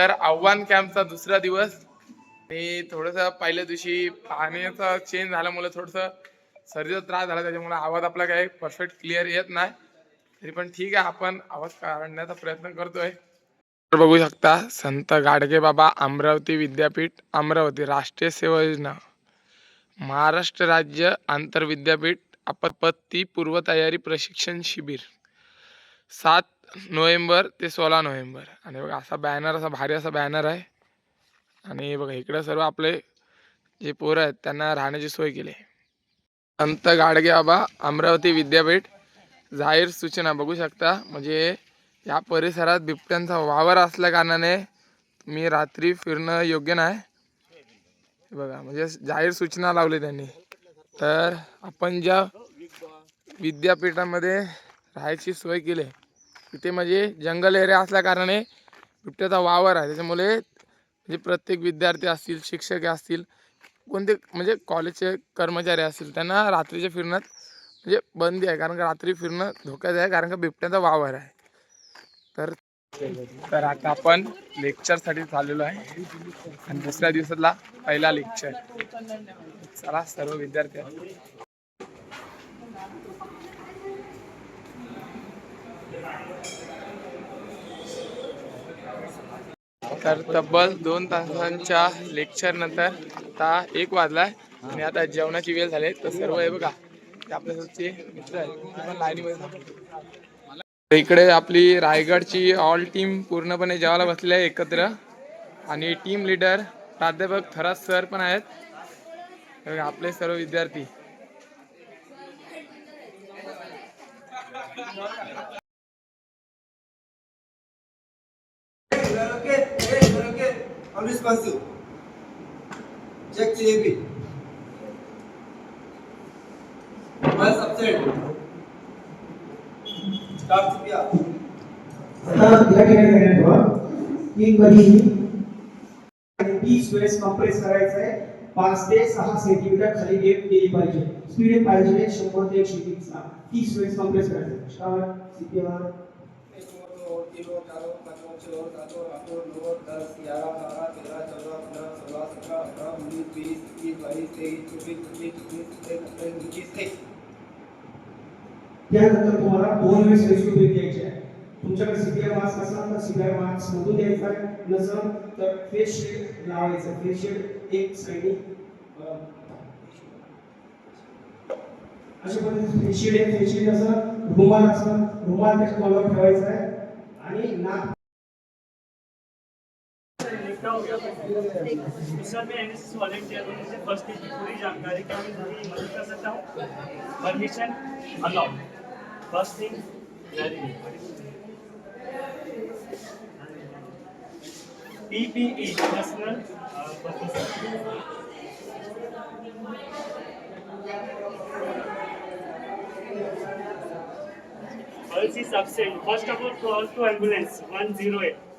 तर आव्हान कॅम्पचा दुसरा दिवस. आणि थोडंसं पहिल्या दिवशी पाण्याचा चेंज झाल्यामुळे थोडंसं सर्दीचा त्रास झाला त्याच्यामुळे आवाज आपला काही परफेक्ट क्लिअर येत नाही. तरी पण ठीक आहे आपण आवाज काढण्याचा प्रयत्न करतोय. तर बघू शकता संत गाडगे बाबा अमरावती विद्यापीठ अमरावती राष्ट्रीय सेवा योजना. महाराष्ट्र राज्य आंतरविद्यापीठ आपत्ती पूर्वतयारी प्रशिक्षण शिबिर. सात नोव्हेंबर ते सोळा नोव्हेंबर. आणि बघा असा बॅनर असा भारी असा बॅनर आहे. आणि बघा इकडं सर्व आपले जे पोरं आहेत त्यांना राहण्याची सोय केली आहे. संत गाडगे बाबा अमरावती विद्यापीठ जाहीर सूचना. बघू शकता म्हणजे या परिसरात बिबट्यांचा वावर असल्या कारणाने तुम्ही रात्री फिरणं योग्य नाही. बघा म्हणजे जाहीर सूचना लावली त्यांनी. तर आपण ज्या विद्यापीठामध्ये राहायची सोय केली इथे तिथे म्हणजे जंगल एरिया असल्या कारणाने बिबट्याचा वावर आहे. त्याच्यामुळे म्हणजे प्रत्येक विद्यार्थी असतील शिक्षक असतील कोणते म्हणजे कॉलेजचे कर्मचारी असतील त्यांना रात्रीच्या फिरण्यात म्हणजे बंदी आहे. कारण का रात्री फिरणं धोक्यात आहे. कारण का बिबट्याचा वावर आहे. तर तर आता आपण लेक्चरसाठी चाललेलो आहे. आणि दुसऱ्या दिवसातला पहिला लेक्चर चला सर्व विद्यार्थी तर तब्बल दोन तासांच्या लेक्चर नंतर आता एक वाजलाय आणि आता जेवणाची वेळ झाली तर सर्व आहे बघा ते आपल्यासोबतचे मित्र आहेत ते पण लाईनीमध्ये इकडे आपली रायगडची ऑल टीम पूर्णपणे जेवायला बसलेली आहे एकत्र. आणि टीम लीडर प्राध्यापक थरात सर पण आहेत. आपले सर्व विद्यार्थी. Okay. Unresponsive. Check jalebi. Once absent. Start CPR. आता या ठिकाणी की वेळेस कॉम्प्रेस करायचं आहे पाच ते सहा सेंटीमीटर खाली गेप गेली पाहिजे स्पीड पाहिजे शंभर ते एकशे तीस तीस करायचं स्टार्ट सीपीआर चार छः दस ग्यारह बारह उन्नीस बीस इक्कीस बाईस तेईस छब्बीस त्यानंतर तुम्हाला दोन वेळेस रेस्क्यू ब्रेक द्यायचे आहे. तुमच्याकडे सीबीआय मार्क्स असेल तर सीबीआय मार्क्स मधून द्यायचा आहे. नसेल तर फेस शेड लावायचं. फेस शेड एक साईडनी अशा पद्धतीने फेस शेड एक फेस शेड असं रुमाल असं रुमाल त्याच्या तोंडावर ठेवायचा आहे. आणि नाक सर मैं एनएसएस वॉलेंटियर हूँ मुझे फर्स्ट एड की पूरी जानकारी क्या मैं मदद कर सकता हूँ permission allowed first thing PPE personal Pulse is absent. First of all, call to ambulance 108.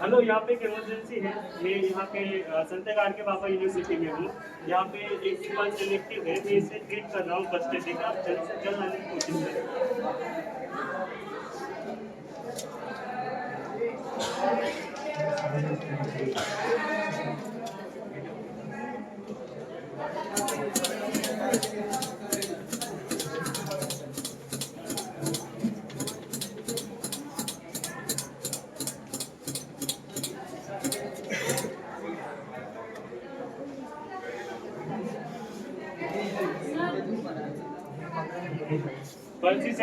Hello यहाँ पे एक इमरजेंसी है। मैं यहाँ पे अ, संत के बाबा यूनिवर्सिटी में हूँ। यहाँ पे एक पल्स इलेक्टिव है। मैं इसे ट्रीट कर रहा हूँ फ़र्स्ट एड का जल्द से जल्द आने की कोशिश करें। Pulse is